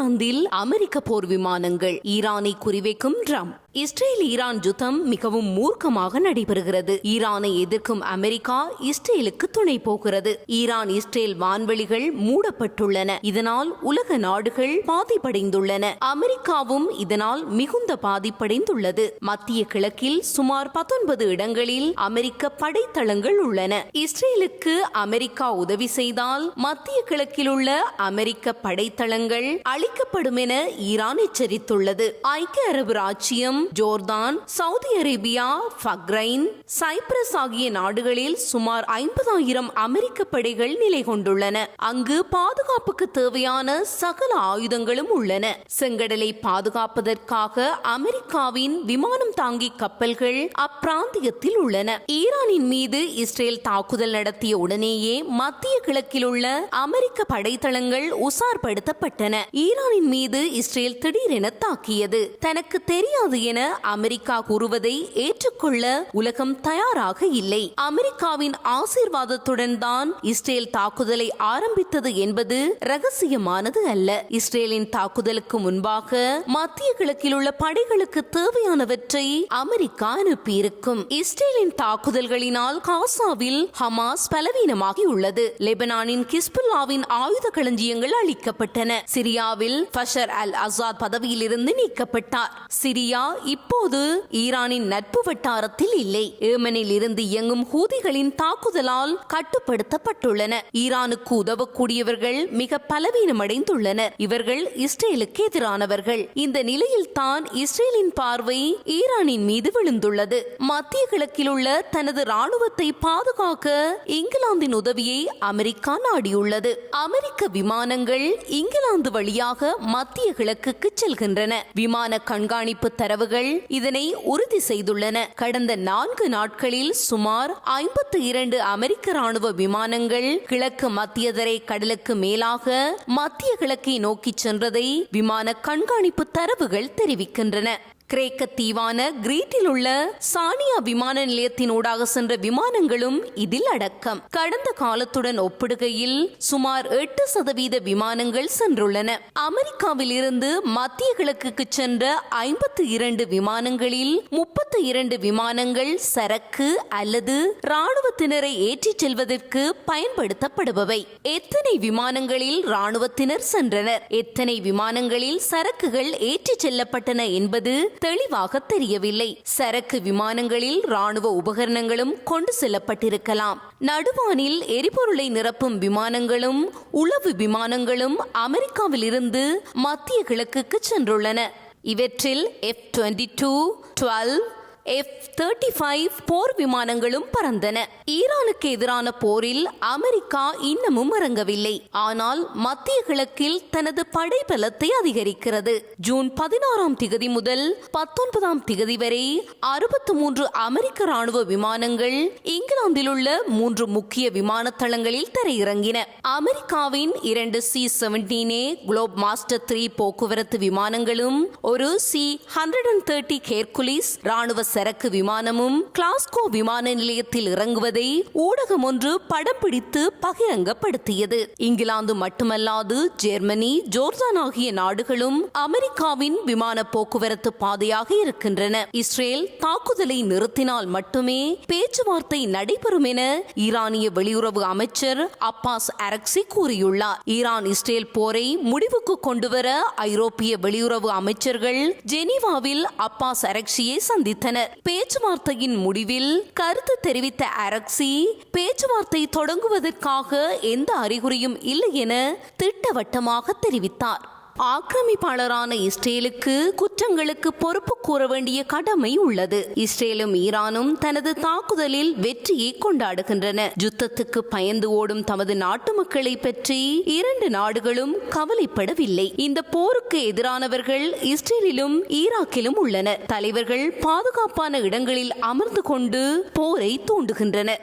இங்கிலாந்தில் அமெரிக்க போர் விமானங்கள் ஈரானை குறிவைக்கும் ட்ரம்ப் இஸ்ரேல் ஈரான் யுத்தம் மிகவும் மூர்க்கமாக நடைபெறுகிறது. ஈரானை எதிர்க்கும் அமெரிக்கா இஸ்ரேலுக்கு துணை போகிறது. ஈரான் இஸ்ரேல் வான்வெளிகள் மூடப்பட்டுள்ளன. இதனால் உலக நாடுகள் பாதிப்படைந்துள்ளன. அமெரிக்காவும் இதனால் மிகுந்த பாதிப்படைந்துள்ளது. மத்திய கிழக்கில் சுமார் பத்தொன்பது இடங்களில் அமெரிக்க படைத்தளங்கள் உள்ளன. இஸ்ரேலுக்கு அமெரிக்கா உதவி செய்தால் மத்திய கிழக்கில் உள்ள அமெரிக்க படைத்தளங்கள் அழிக்கப்படும் என ஈரான் எச்சரித்துள்ளது. ஐக்கிய அரபு ராச்சியம் Jordan Saudi Arabia Bahrain Cyprus ஆகிய நாடுகளில் சுமார் ஐம்பதாயிரம் அமெரிக்க படைகள் நிலை கொண்டுள்ளன. அங்கு பாதுகாப்புக்கு தேவையான சகல ஆயுதங்களும் உள்ளன. செங்கடலை பாதுகாப்பதற்காக அமெரிக்காவின் விமானம் தாங்கி கப்பல்கள் அப்பிராந்தியத்தில் உள்ளன. ஈரானின் மீது இஸ்ரேல் தாக்குதல் நடத்திய உடனேயே மத்திய கிழக்கில் உள்ள அமெரிக்க படைத்தளங்கள் உசார்படுத்தப்பட்டன. ஈரானின் மீது இஸ்ரேல் திடீரென தாக்கியது. தனக்கு தெரியாது என அமெரிக்கா கூறுவதை ஏற்றுக்கொள்ள உலகம் தயாராக இல்லை. அமெரிக்காவின் ஆசீர்வாதத்துடன் தான் இஸ்ரேல் தாக்குதலை ஆரம்பித்தது என்பது ரகசியமானது அல்ல. இஸ்ரேலின் தாக்குதலுக்கு முன்பாக மத்திய கிழக்கில் உள்ள படைகளுக்கு தேவையானவற்றை அமெரிக்கா அனுப்பியிருக்கும். இஸ்ரேலின் தாக்குதல்களினால் காசாவில் ஹமாஸ் பலவீனமாகி உள்ளது. லெபனானின் கிஸ்புல்லாவின் ஆயுத களஞ்சியங்கள் அளிக்கப்பட்டன சிரியாவில் பஷர் அல் அசாத் பதவியிலிருந்து நீக்கப்பட்டார். சிரியா இப்போது ஈரானின் நட்பு வட்டாரத்தில் இல்லை. ஏமனில் இருந்து இயங்கும் ஹூதிகளின் தாக்குதலால் கட்டுப்படுத்தப்பட்டுள்ளன. ஈரானுக்கு உதவக்கூடியவர்கள் மிக பலவீனமடைந்துள்ளனர். இவர்கள் இஸ்ரேலுக்கு எதிரானவர்கள். இந்த நிலையில் தான் இஸ்ரேலின் பார்வை ஈரானின் மீது விழுந்துள்ளது. மத்திய கிழக்கில் உள்ள தனது ராணுவத்தை பாதுகாக்க இங்கிலாந்தின் உதவியை அமெரிக்கா நாடியுள்ளது. அமெரிக்க விமானங்கள் இங்கிலாந்து வழியாக மத்திய கிழக்குக்கு செல்கின்றன. விமான கண்காணிப்பு தரவுகள் இதனை உறுதி செய்துள்ளன. கடந்த நான்கு நாட்களில் சுமார் ஐம்பத்தி இரண்டு அமெரிக்க ராணுவ விமானங்கள் கிழக்கு மத்தியதரை கடலுக்கு மேலாக மத்திய கிழக்கை நோக்கிச் சென்றதை விமான கண்காணிப்பு தரவுகள் தெரிவிக்கின்றன. கிரேக்க தீவான கிரீட்டில் உள்ள சானியா விமான நிலையத்தினூடாக சென்ற விமானங்களும் இதில் அடக்கம். கடந்த காலத்துடன் ஒப்பிடுகையில் சுமார் எட்டு சதவீத விமானங்கள் சென்றுள்ளன. அமெரிக்காவில் இருந்து மத்திய கிழக்குக்கு சென்ற ஐம்பத்தி இரண்டு விமானங்களில் முப்பத்தி இரண்டு விமானங்கள் சரக்கு அல்லது ராணுவத்தினரை ஏற்றிச் செல்வதற்கு பயன்படுத்தப்படுபவை. எத்தனை விமானங்களில் ராணுவத்தினர் சென்றனர்? எத்தனை விமானங்களில் சரக்குகள் ஏற்றிச் செல்லப்பட்டன என்பது தெளிவாக தெரியவில்லை. சரக்கு விமானங்களில் ராணுவ உபகரணங்களும் கொண்டு செல்லப்பட்டிருக்கலாம். நடுவானில் எரிபொருளை நிரப்பும் விமானங்களும் உளவு விமானங்களும் அமெரிக்காவிலிருந்து மத்திய கிழக்குக்கு சென்றுள்ளன. இவற்றில் F twenty two twelve F thirty five போர் விமானங்களும் பறந்தன. ஈரானுக்கு எதிரான போரில் அமெரிக்கா இன்னமும் இறங்கவில்லை ஆனால் மத்திய கிழக்கில் தனது படைபலத்தை அதிகரிக்கிறது. ஜூன் பதினாறாம் திகதி முதல் பத்தொன்பதாம் திகதி வரை அறுபத்து மூன்று அமெரிக்க ராணுவ விமானங்கள் இங்கிலாந்தில் உள்ள மூன்று முக்கிய விமான தளங்களில் தரையிறங்கின. அமெரிக்காவின் இரண்டு சி செவன்டீனே குளோப் மாஸ்டர் த்ரீ போக்குவரத்து விமானங்களும் ஒரு C hundred and thirty Hercules ராணுவ சரக்கு விமானமும் கிளாஸ்கோ விமான நிலையத்தில் இறங்குவதை ஊடகம் ஒன்று படம் பிடித்து பகிரங்கப்படுத்தியது. இங்கிலாந்து மட்டுமல்லாது ஜெர்மனி ஜோர்தான் ஆகிய நாடுகளும் அமெரிக்காவின் விமான போக்குவரத்து பாதையாக இருக்கின்றன. இஸ்ரேல் தாக்குதலை நிறுத்தினால் மட்டுமே பேச்சுவார்த்தை நடைபெறும் என ஈரானிய வெளியுறவு அமைச்சர் அப்பாஸ் அரக்சி கூறியுள்ளார். ஈரான் இஸ்ரேல் போரை முடிவுக்கு கொண்டுவர ஐரோப்பிய வெளியுறவு அமைச்சர்கள் ஜெனீவாவில் அப்பாஸ் அரக்சியை சந்தித்தனர். பேச்சுவார்த்தையின் முடிவில் கருத்து தெரிவித்த அரக்சி பேச்சுவார்த்தை தொடங்குவதற்காக எந்த அறிகுறியும் இல்லை என திட்டவட்டமாக தெரிவித்தார். ஆக்கிரமிப்பாளரான இஸ்ரேலுக்கு குற்றங்களுக்கு பொறுப்பு கூற வேண்டிய கடமை உள்ளது. இஸ்ரேலும் ஈரானும் தனது தாக்குதலில் வெற்றியை கொண்டாடுகின்றன. யுத்தத்துக்கு பயந்து ஓடும் தமது நாட்டு மக்களை பற்றி இரண்டு நாடுகளும் கவலைப்படவில்லை. இந்த போருக்கு எதிரானவர்கள் இஸ்ரேலிலும் ஈராக்கிலும் உள்ளனர். தலைவர்கள் பாதுகாப்பான இடங்களில் அமர்ந்து கொண்டு போரை தூண்டுகின்றனர்.